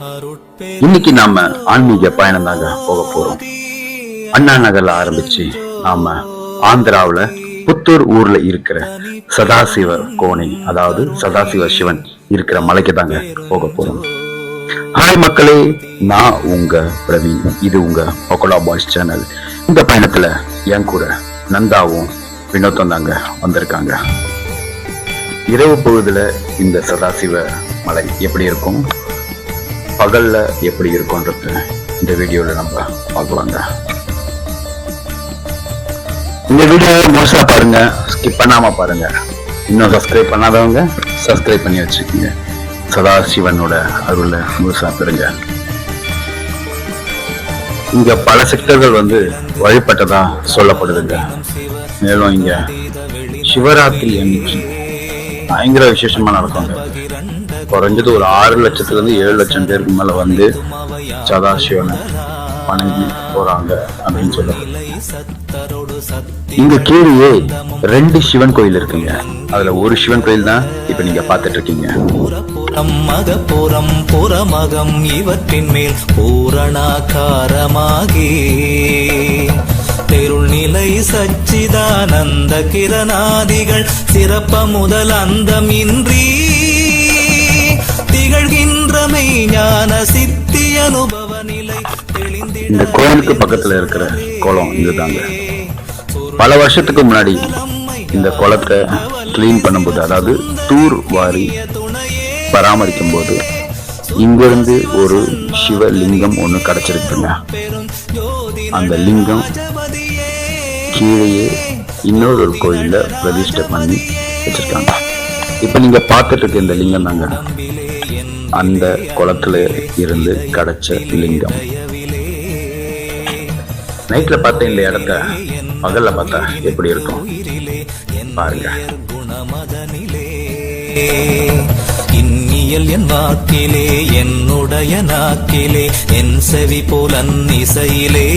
இன்னைக்கு நாம ஆன்மீக பயணம் தாங்க போக போறோம். அண்ணா நகர்ல ஆரம்பிச்சு நாம ஆந்திராவுல புத்தூர் ஊர்ல இருக்கிற சதாசிவ கோணை அதாவது சதாசிவ சிவன் இருக்கிற மலைக்கு தாங்க போக போறோம். ஹாய் மக்களே நான் உங்க பிரவீன். இது உங்க ஒக்கலா பாய்ஸ் சேனல் இந்த பயணத்துல என் கூட நந்தாவும் வினோத்தம் தாங்க வந்திருக்காங்க. இரவு பொழுதுல இந்த சதாசிவ மலை எப்படி இருக்கும்? பகல்ல எப்படி இருக்கும்ன்றது இந்த வீடியோல நம்ம பார்க்கலாங்க. இந்த வீடியோ முழுசா பாருங்க. ஸ்கிப் பண்ணாம பாருங்க. இன்னும் சப்ஸ்கிரைப் பண்ணாதவங்க சப்ஸ்கிரைப் பண்ணி வச்சுக்கோங்க. சதாசிவனோட அருளை முழுசா பெறுங்க. இங்க பல செக்டர்கள் வந்து வழிபட்டதா சொல்லப்படுதுங்க. மேலும் இங்க சிவராத்திரி அன்னைக்கு பயங்கர விசேஷமா நடக்கும். குறைஞ்சது ஒரு ஆறு லட்சத்துல இருந்து ஏழு லட்சம் பேருக்கு மேல வந்து சதாசிவனை வணங்கி போறாங்க அப்படின்னு சொல்லுவாங்க. இங்க கீழே ரெண்டு சிவன் கோயில் இருக்குங்க. அதுல ஒரு சிவன் கோயில் தான் இப்ப நீங்க பாத்துட்டு இருக்கீங்க புறம் மகப்புறம் புறமகம் இவற்றின் மேல் பூரணாகாரமாகி தெருள் நிலை சச்சிதானந்த கிரணாதிகள் சிறப்ப முதல் அந்தமின்றி திகழ்கின்றமை திகழ்கின்ற மெய்ஞான சித்தி அனுபவ நிலை இந்த கோயிலுக்கு பக்கத்துல இருக்கிற குளம் இதுதாங்க பல வருஷத்துக்கு முன்னாடி இந்த குளத்தை கிளீன் பண்ணும்போது அதாவது தூர் வாரி பராமரிக்கும் போது இங்கிருந்து ஒரு சிவலிங்கம் ஒன்று கிடைச்சிருக்குங்க. அந்த லிங்கம் கீழேயே இன்னொரு ஒரு கோயில்ல பிரதிஷ்டை பண்ணி வச்சிருக்காங்க. இப்போ நீங்க பார்த்துட்டு இருக்க இந்த லிங்கம் தாங்க. அந்த குளத்தில் இருந்து கிடைச்ச லிங்கம். நைட்ல பார்த்தேன் இந்த இடத்த? பகலில் பார்த்தா எப்படி இருக்கும்? பாருங்க. குணமதனிலே இன்னியல் என் வாக்கிலே என்னுடைய நாக்கிலே என் செவி போலன் இசையிலே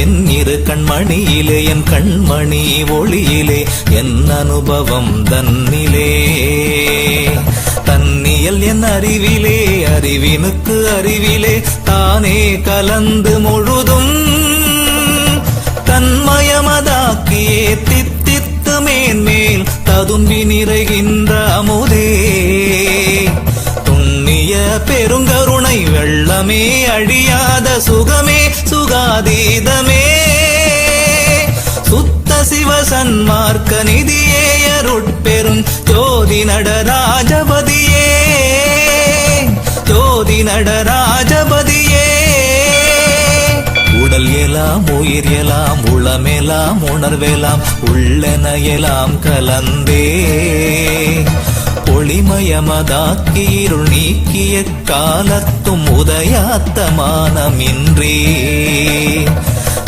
என் இரு கண்மணியிலே என் கண்மணி ஒளியிலே என் அனுபவம் தன்னிலே. தன்னியல் என் அறிவிலே அறிவினுக்கு அறிவிலே தானே கலந்து முழுதும் தன்மயமதாக்கியே தித்தித்து மேன்மேல் ததும்பி நிறைகின்ற அமுதே. பெருங்கருணை வெள்ளமே அழியாத சுகமே சுகாதீதமே. சுத்த சிவ சன்மார்க்க நிதியே அருட்பெரும் ஜோதி நடராஜபதியே ஜோதி நடராஜபதியே உடல் எலாம் உயிர் எலாம் உளமெலாம் உணர்வெலாம் உள்ளன எலாம் கலந்தே. ஒளிமயமதாக்கி இருள் நீக்கிய காலத்தும் உதயாத்தமானமின்றே.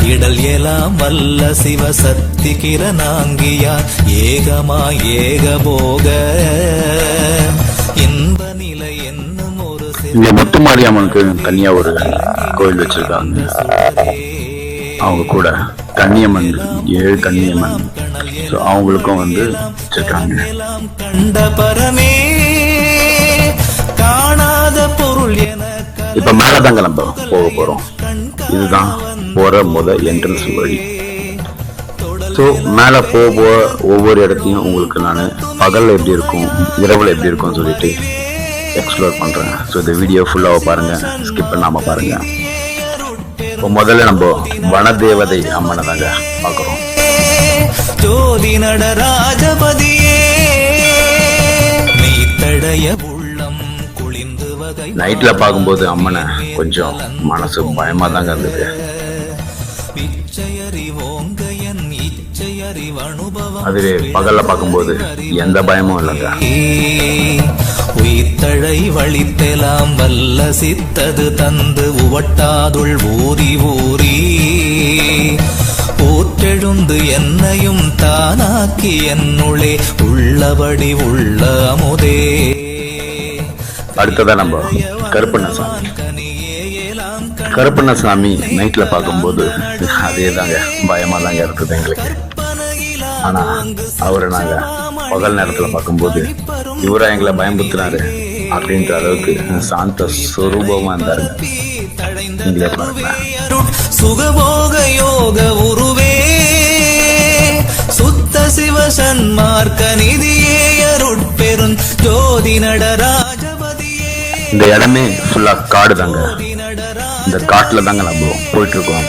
இடல் எலாம் வல்ல சிவசக்தி கிரணாங்கியார் ஏகமாய் ஏகபோக. இன்ப நிலை என்னும் ஒரு இங்க முத்துமாரியம்மனுக்கு தனியா ஒரு கோயில் வச்சிருக்காங்க. அவங்க கூட. கண்ணியம்மன் ஏழு கன்னியம்மன். ஸோ அவங்களுக்கும் வந்து வச்சிருக்காங்க பொருள் இப்ப மேலதாங்க நம்ம போக போறோம். இதுதான் போற முத என்ட்ரன்ஸ் வழி. ஸோ மேலே போக போக ஒவ்வொரு இடத்தையும் உங்களுக்கு நான் பகலில் எப்படி இருக்கும் இரவில் எப்படி இருக்கும்னு சொல்லிட்டு எக்ஸ்ப்ளோர் பண்ணுறேன் ஸோ இந்த வீடியோ ஃபுல்லாக பாருங்கள் ஸ்கிப் பண்ணாமல் பாருங்கள் இப்போ முதல்ல நம்ம வனதேவதை அம்மனை தாங்க பார்க்குறோம். ஜோதி நடராஜபதியே மெய்த்தடைய உள்ளம் குளிந்து வகை நைட்டில் பார்க்கும்போது அம்மனை கொஞ்சம் மனசு பயமாக தாங்க இருந்தது. அதுவே பகலில் பார்க்கும்போது எந்த பயமும் இல்லைங்க. உயிர்த்தழை வழித்தெலாம் வல்ல சித்தது தந்து உவட்டாதுள் ஊறி ஊறி. ஊற்றெழுந்து என்னையும் தானாக்கி என்னுளே உள்ளபடி உள்ள அமுதே. அடுத்ததான் நம்ம கருப்பண்ணசாமி. கனியே எலாம் கருப்பண்ணசாமி நைட்ல பார்க்கும்போது அதே தாங்க பயமா தாங்க இருக்குது எங்களுக்கு. ஆனா அவரை நாங்க பகல் நேரத்துல பார்க்கும்போது இவரா எங்களை பயமுறுத்தினாரு அப்படின்ற அளவுக்கு சாந்த சுரூபமா இருந்தாருங்க பாருங்க சுகபோக யோக உருவே சுத்த சிவ சன்மார்க்க நிதியே அருட்பெருஞ் ஜோதி நடராஜபதியே. இந்த இடமே ஃபுல்லா காடு தாங்க இந்த காட்டுல தாங்க நம்ம போயிட்டு இருக்கோம்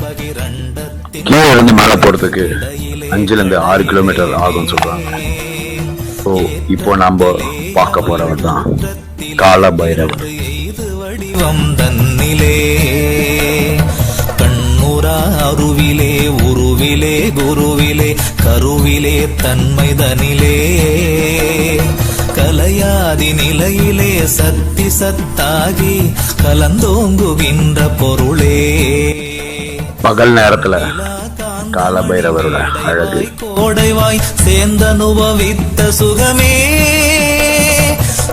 பகிரண்டத்தின் கீழே இருந்து மேலே போறதுக்கு அஞ்சுல இருந்து ஆறு கிலோமீட்டர் ஆகும்னு சொல்றாங்க. ஸோ இப்போ நம்ம பார்க்க போறவர் தான் கால பைரவர் அருவிலே உருவிலே குருவிலே கருவிலே தன்மைதனிலே. கலையாதி நிலையிலே சத்தி சத்தாகி கலந்தோங்குகின்ற பொருளே. பகல் நேரத்துல காலபைரவரோட அழகு. கோடைவாய் சேர்ந்தனுபவித்த சுகமே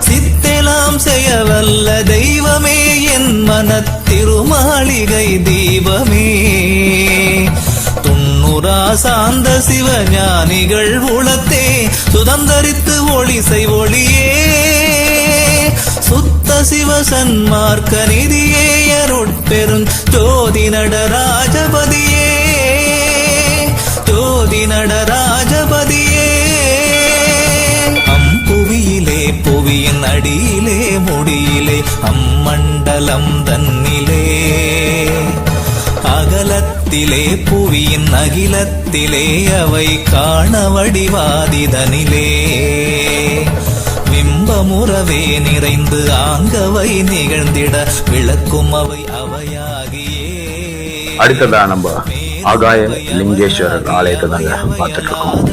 சித்தெலாம் செய்யவல்ல தெய்வமே என் மனத் திருமாளிகை தீபமே. துண்ணுரா சாந்த சிவஞானிகள் உளத்தே சுதந்தரித்து ஒளிசை ஒளியே. சுத்த சிவ சன்மார்க்க நிதியே அருட்பெருஞ் ஜோதி நடராஜபதியே நடராஜபதியே அம்புவியிலே புவியின் அடியிலே முடியிலே அம்மண்டலம் தன்னிலே. அகலத்திலே புவியின் அகிலத்திலே அவை காண வடிவாதிதனிலே. பிம்பமுறவே நிறைந்து ஆங்கவை நிகழ்ந்திட விளக்கும் அவை அவையாகியே. அடுத்ததா நம்ம ஆகாய லிங்கேஸ்வரர் ஆலயத்தை தாங்க பார்த்துட்டு இருக்கோம்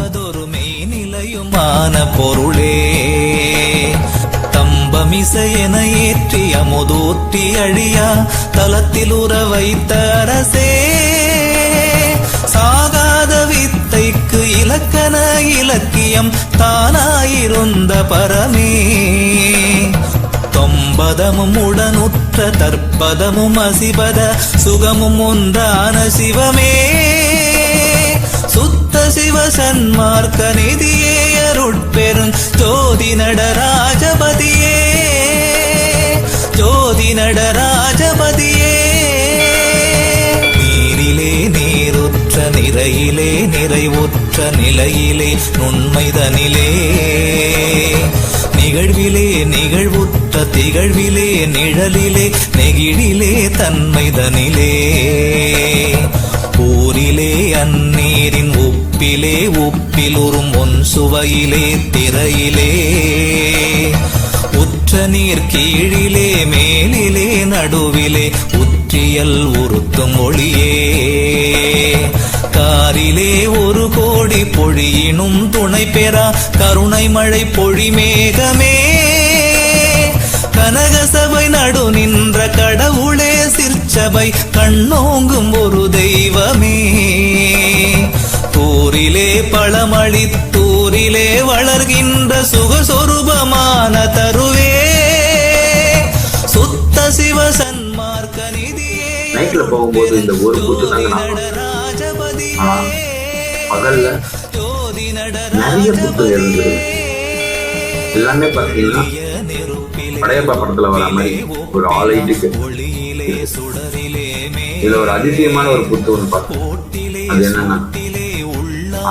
பொருளே. தம்பமிசையென ஏற்றி அமுதூற்றி அழியா தலத்தில் உற வைத்த அரசே. சாகாத வித்தைக்கு இலக்கண இலக்கியம் தானாயிருந்த பரமே. சம்பதமும் உடனுற்ற தற்பதமும் அசிபத சுகமும் ஒன்றான சிவமே. சுத்த சிவ சன்மார்க்க நிதியே அருட்பெரும் ஜோதி நடராஜபதியே ஜோதி நடராஜபதியே நீரிலே நீருற்ற நிறையிலே நிறைவுற்ற நிலையிலே நுண்மைதனிலே. நிகழ்விலே நிகழ்வுற்ற திகழ்விலே நிழலிலே நெகிழிலே தன்மைதனிலே. ஊரிலே அந்நீரின் உப்பிலே உப்பிலுறும் ஒன் சுவையிலே திரையிலே. உற்ற நீர் கீழிலே மேலிலே நடுவிலே உற்றியல் உறுத்தும் ஒளியே. காரிலே ஒரு கோடி பொழியினும் துணை பெறா கருணை மழை பொழிமேகமே. மேகமே கனகசபை நடு நின்ற கடவுளே சிற்சபை கண்ணோங்கும் ஒரு தெய்வமே. தூரிலே பழமளித்தூரிலே வளர்கின்ற சுகஸ்வரூபமான தருவே. சுத்த சிவ சன்மார்க்க நிதியே போகும்போது இந்த ஒரு கூத்து. ஆனா, பகல்ல நிறைய புத்து இருந்தது. எல்லாமே பார்த்தீங்கன்னா படையப்பா படத்துல வர மாதிரி ஒரு ஆலைட்டுக்கு இதுல ஒரு அதிசயமான ஒரு புத்து ஒன்று பார்த்தேன் அது என்னன்னா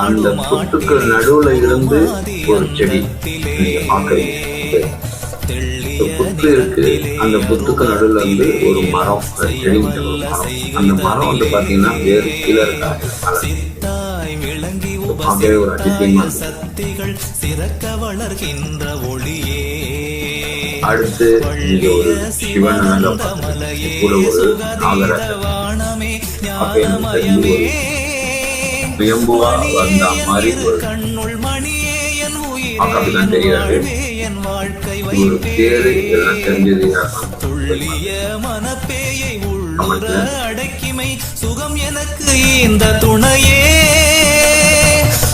அந்த புத்துக்கு நடுவுல இருந்து ஒரு செடி புத்து இருக்கு. அந்த புத்துக்கு நடுவுல இருந்து ஒரு மரம் செடி விட்ட ஒரு மரம். அந்த மரம் வந்து பாத்தீங்கன்னா வேறு கீழே இருக்காது பார்க்கவே ஒரு அதிசயமா இருக்கு. அடுத்து இங்க ஒரு சிவன் கூட ஒரு நாகராஜர் வானமே வந்த மாதிரி ஒரு கண்ணுள் மணியே என் அப்படிதான் தெரியாது. என் வாழ்க்கை ஒரு பேரு இதெல்லாம் தெரிஞ்சது துள்ளிய மனப்பேயை அடக்கிமை சுகம் எனக்கு இந்த துணையே.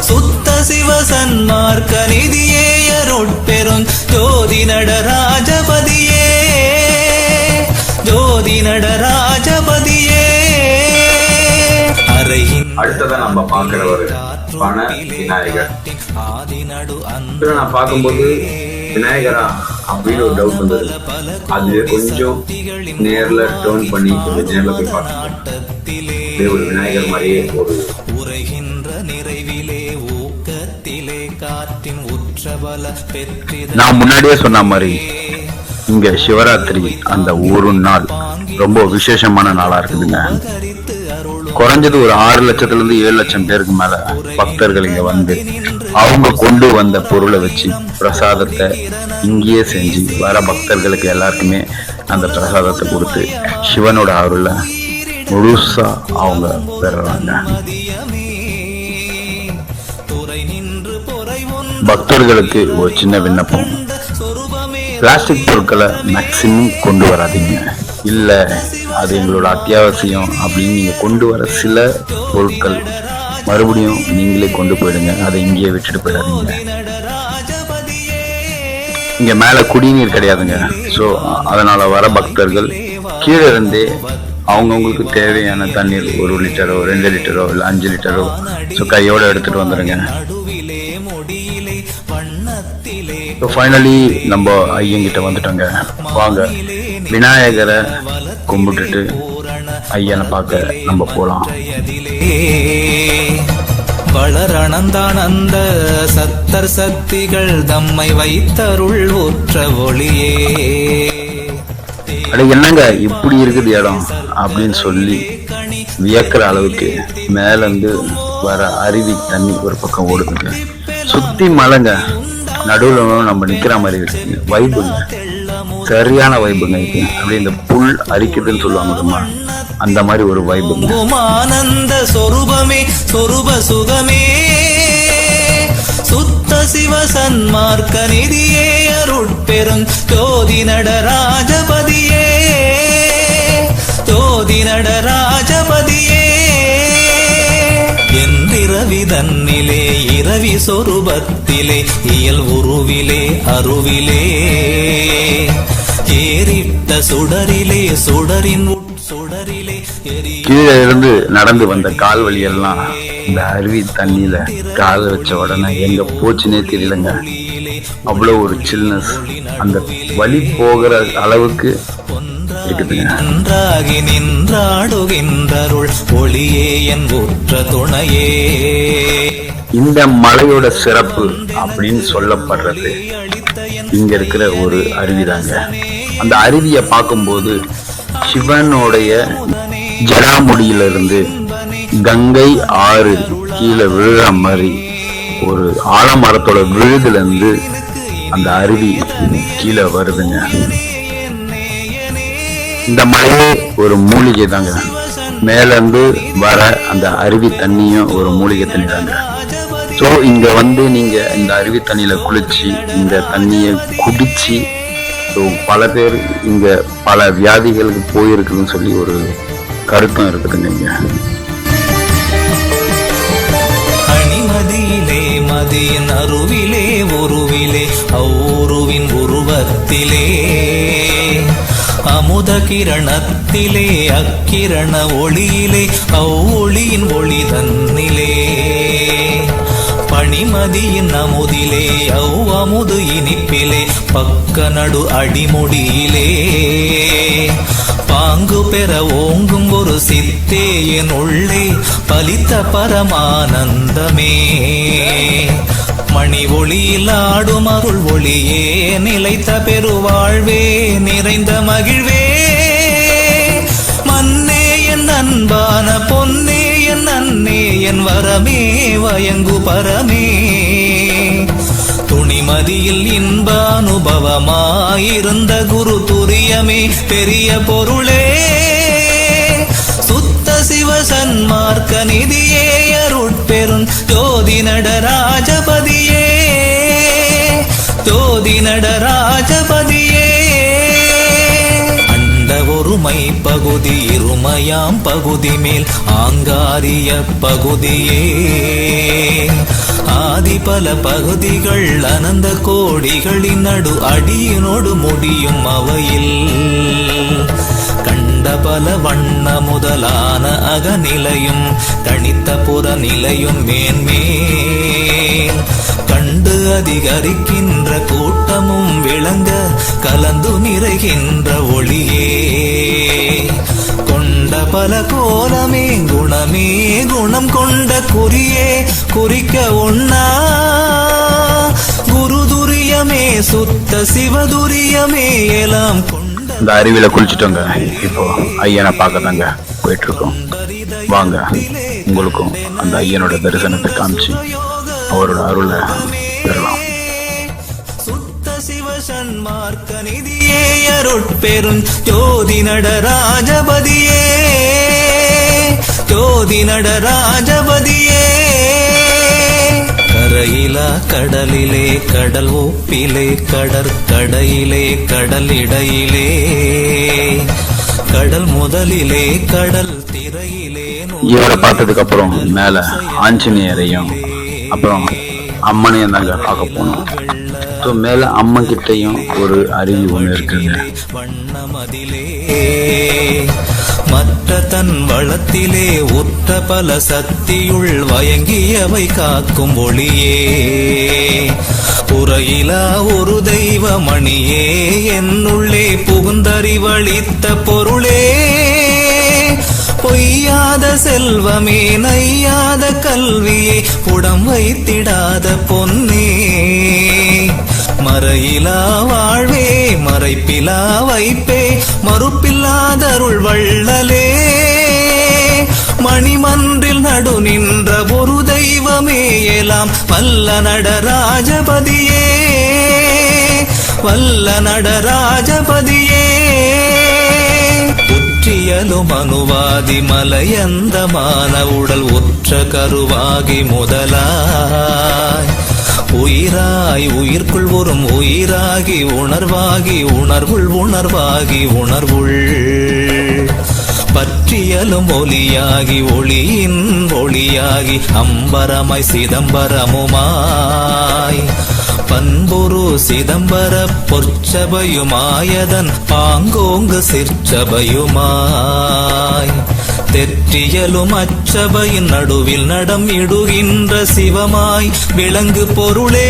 சுத்த சிவ சன்மார்க்க நிதியே அருட்பெருஞ் ஜோதி நடராஜபதியே ஜோதி நடராஜபதியே அறையின் அடுத்ததா நம்ம பார்க்கிற ஒரு பண விநாயகர். நான் பார்க்கும்போது விநாயகரா அப்படின்னு ஒரு டவுட் வந்தது. அது கொஞ்சம் நேர்ல டேர்ன் பண்ணி கொஞ்சம் நேர்ல போய் பார்த்தேன் ஒரு விநாயகர் மாதிரியே ஒரு நான் முன்னாடியே சொன்ன மாதிரி இங்க சிவராத்திரி அந்த ஒரு நாள் ரொம்ப விசேஷமான நாளா இருக்குதுங்க. குறைஞ்சது ஒரு ஆறு லட்சத்துல இருந்து ஏழு லட்சம் பேருக்கு மேல பக்தர்கள் இங்க வந்து அவங்க கொண்டு வந்த பொருளை வச்சு பிரசாதத்தை இங்கேயே செஞ்சு வர பக்தர்களுக்கு எல்லாருக்குமே அந்த பிரசாதத்தை கொடுத்து சிவனோட அருளை முழுசா அவங்க பெறுறாங்க. பக்தர்களுக்கு ஒரு சின்ன விண்ணப்பம். பிளாஸ்டிக் பொருட்களை மேக்சிமம் கொண்டு வராதீங்க. இல்லை அது எங்களோட அத்தியாவசியம் அப்படின்னு நீங்கள் கொண்டு வர சில பொருட்கள் மறுபடியும் நீங்களே கொண்டு போயிடுங்க. அதை இங்கேயே விட்டுட்டு போயிடாதீங்க. இங்கே மேலே குடிநீர் கிடையாதுங்க. ஸோ அதனால் வர பக்தர்கள் கீழே இருந்தே அவங்கவுங்களுக்கு தேவையான தண்ணீர் ஒரு லிட்டரோ ரெண்டு லிட்டரோ இல்லை அஞ்சு லிட்டரோ. ஸோ கையோடு எடுத்துகிட்டு வந்துடுங்க ஸோ ஃபைனலி நம்ம ஐயங்கிட்ட வந்துட்டோங்க. வாங்க. விநாயகரை கும்பிட்டுட்டு ஐயனை பார்க்க நம்ம போகலாம் வளரணந்தானந்த சத்தர் சக்திகள் தம்மை வைத்தருள் ஊற்ற ஒளியே. அட என்னங்க இப்படி இருக்குது இடம்? அப்படின்னு சொல்லி வியக்கிற அளவுக்கு மேல இருந்து வர அருவி தண்ணி ஒரு பக்கம் ஓடுதுங்க. சுத்தி மலைங்க. நடுவில் நம்ம நிற்கிற மாதிரி இருக்குங்க வைபுங்க சரியான வைபுங்க இது. அப்படியே இந்த புல் அரிக்குதுன்னு சொல்லுவாங்க தெரியுமா? அந்த மாதிரி ஒரு வைபுங்க ஆனந்த சொரூபமே சொரூப சுகமே. சுத்த சிவ சன்மார்க்க நிதியே அருட்பெரும் ஜோதி நடராஜபதியே ஜோதி நடராஜபதியே என்றிரவி தன்னிலே இரவி சொரூபத்திலே இயல் உருவிலே அருவிலே. ஏறிட்ட சுடரிலே சுடரின் உட் சுடரிலே கீழே இருந்து நடந்து வந்த கால் வழியெல்லாம் இந்த அருவி தண்ணியில கால் வச்ச உடனே எங்க போச்சுனே தெரியலங்க. அவ்வளோ ஒரு சில்னஸ் அந்த வழி போகிற அளவுக்கு நன்றாகி நின்றாடுகின்றருள் ஒளியே என் உற்ற துணையே. இந்த மலையோட சிறப்பு அப்படின்னு சொல்லப்படுறது இங்க இருக்கிற ஒரு அருவிதாங்க அந்த அருவியை பார்க்கும்போது சிவனுடைய ஜடாமுடியிலிருந்து கங்கை ஆறு கீழே விழுற மாதிரி ஒரு ஆலமரத்தோட விழுதுல இருந்து அந்த அருவி கீழே வருதுங்க. இந்த மலையே ஒரு மூலிகை தாங்க. மேலேருந்து வர அந்த அருவி தண்ணியும் ஒரு மூலிகை தண்ணி தாங்க. ஸோ இங்க வந்து நீங்க இந்த அருவி தண்ணியில் குளிச்சு இந்த தண்ணியை குடிச்சு ஸோ பல பேர் இங்க பல வியாதிகளுக்கு போயிருக்குதுன்னு சொல்லி ஒரு கருத்தும் இருக்குதுங்க இங்கே. அணிமதியிலே மதியின் அருவிலே உருவிலே அவ்வுருவின் உருவத்திலே. அமுத கிரணத்திலே அக்கிரண ஒளியிலே அவ்வொளியின் ஒளி தன்னிலே. பனிமதியின் அமுதிலே அவ் அமுது இனிப்பிலே பக்க நடு அடிமுடியிலே. பாங்கு பெற ஓங்கும் ஒரு சித்தே உள்ளே பலித்த பரமானந்தமே. மணி ஒளியில் ஆடும் அருள் ஒளியே நிலைத்த பெருவாழ்வே நிறைந்த மகிழ்வே. மன்னே என் அன்பான பொன்னே என் அன்னே என் வரமே வயங்கு பரமே. துணிமதியில் இன்பானுபவமாயிருந்த குரு துரியமே பெரிய பொருளே. சிவ சன்மார்க்க நிதியே அருட்பெரும் ஜோதி நடராஜபதியே ஜோதி நடராஜபதியே அண்ட ஒருமை பகுதி இருமையாம் பகுதி மேல் ஆங்காரிய பகுதியே. ஆதி பல பகுதிகள் அனந்த கோடிகளின் நடு அடியினோடு முடியும் அவையில். பல வண்ண முதலான அகநிலையும் தனித்த புற நிலையும் மேன்மேல் அதிகரிக்கின்ற கூட்டமும் விளங்க கலந்து நிறைகின்ற ஒளியே. கொண்ட பல கோலமே குணமே குணம் கொண்ட குறியே குறிக்க ஒன்னா குருதுரியமே சுத்த சிவதுரியமே எல்லாம் கொண்ட இந்த அருவியில குளிச்சுட்டோங்க இப்போ ஐயனை பார்க்க தாங்க போயிட்டு இருக்கோம் வாங்க உங்களுக்கும் அந்த ஐயனோட தரிசனத்தை காமிச்சு அவரோட அருளை பெறலாம். சுத்த சிவசன்மார்க்க நிதியே அருட்பெரும் ஜோதி நடராஜபதியே ஜோதி நடராஜபதியே கரையிலா கடலிலே கடல் ஒப்பிலே கடற்கடையிலே கடல் இடையிலே கடல் முதலிலே கடல் திரையிலே இவரை பார்த்ததுக்கு அப்புறம் மேல ஆஞ்சநேயரையும் அப்புறம் அம்மனையும் தாங்க பார்க்க போனோம் ஸோ மேல அம்மன் கிட்டயும் ஒரு அருவி ஒன்று இருக்குங்க. மற்ற தன் வளத்திலே உற்ற பல சக்தியுள் வயங்கியவை காக்கும் ஒளியே. புறையிலா ஒரு தெய்வ மணியே என்னுள்ளே புகுந்தறிவளித்த பொருளே. பொய்யாத செல்வமே நையாத கல்வியே புடம் வைத்திடாத பொன்னே. மறையிலா வாழ்வே மறைப்பிலா வைப்பே மறுப்பில்லாதருள் வள்ளலே. மணிமன்றில் நடு நின்ற ஒரு தெய்வமே எல்லாம் வல்ல நடராஜபதியே. வல்ல நடராஜபதியே. உற்றியலும் அணுவாதி மலையந்தமான உடல் ஒற்ற கருவாகி முதலாய். உயிராய் உயிர்க்குள் வரும் உயிராகி உணர்வாகி உணர்வுள் உணர்வாகி உணர்வுள். பற்றியலும் ஒளியாகி ஒளியின் ஒளியாகி அம்பரமாய் சிதம்பரமுமாய். பண்புரு சிதம்பர பொற்சபையுமாயதன் பாங்கோங்கு சிற்சபையுமாய். தெற்றியலும் அச்சபையின் நடுவில் நடம் இடுகின்ற சிவமாய் விளங்கு பொருளே.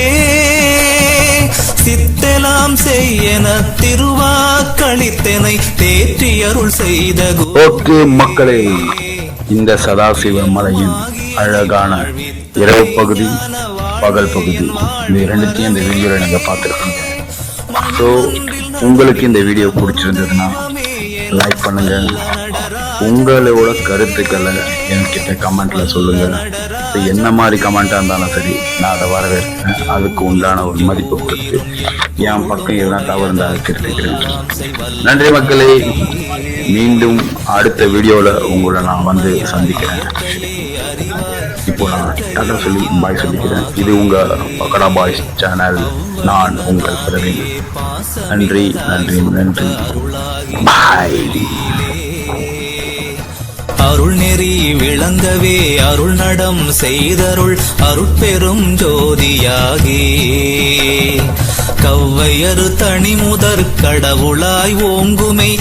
சித்தெலாம் செய்யன திருவாக்களித்தனை தேற்றியருள் செய்த கு- ஓகே மக்களே இந்த சதாசிவ மலையின் அழகான இரவு பகுதி பகல் பகுதி இந்த இரண்டுத்தையும் இந்த வீடியோவில் நீங்கள் பார்த்துருக்கீங்க ஸோ உங்களுக்கு இந்த வீடியோ பிடிச்சிருந்ததுன்னா லைக் பண்ணுங்கள் உங்களோட கருத்துக்களை என்கிட்ட கமெண்ட்ல சொல்லுங்க. என்ன மாதிரி கமெண்ட்டாக இருந்தாலும் சரி நான் அதை வரவேற்கிறேன். அதுக்கு உண்டான ஒரு மதிப்பு கொடுத்து என் பக்கம் எதனா தவறு இருந்தால் திருத்திக்கிறேன். நன்றி மக்களே. மீண்டும் அடுத்த வீடியோவில் உங்களை நான் வந்து சந்திக்கிறேன். இப்போ நான் டாட்டா சொல்லி பாய் சொல்லிக்கிறேன். இது உங்க பக்கடா பாய்ஸ் சேனல் நான் உங்கள் பிரவீன். நன்றி நன்றி நன்றி. பாய் அருள் நெறி விளங்கவே அருள் நடம் செய்தருள் அருட்பெரும் ஜோதியாகி. கவ்வையரு தனி முதற் கடவுளாய் ஓங்குமை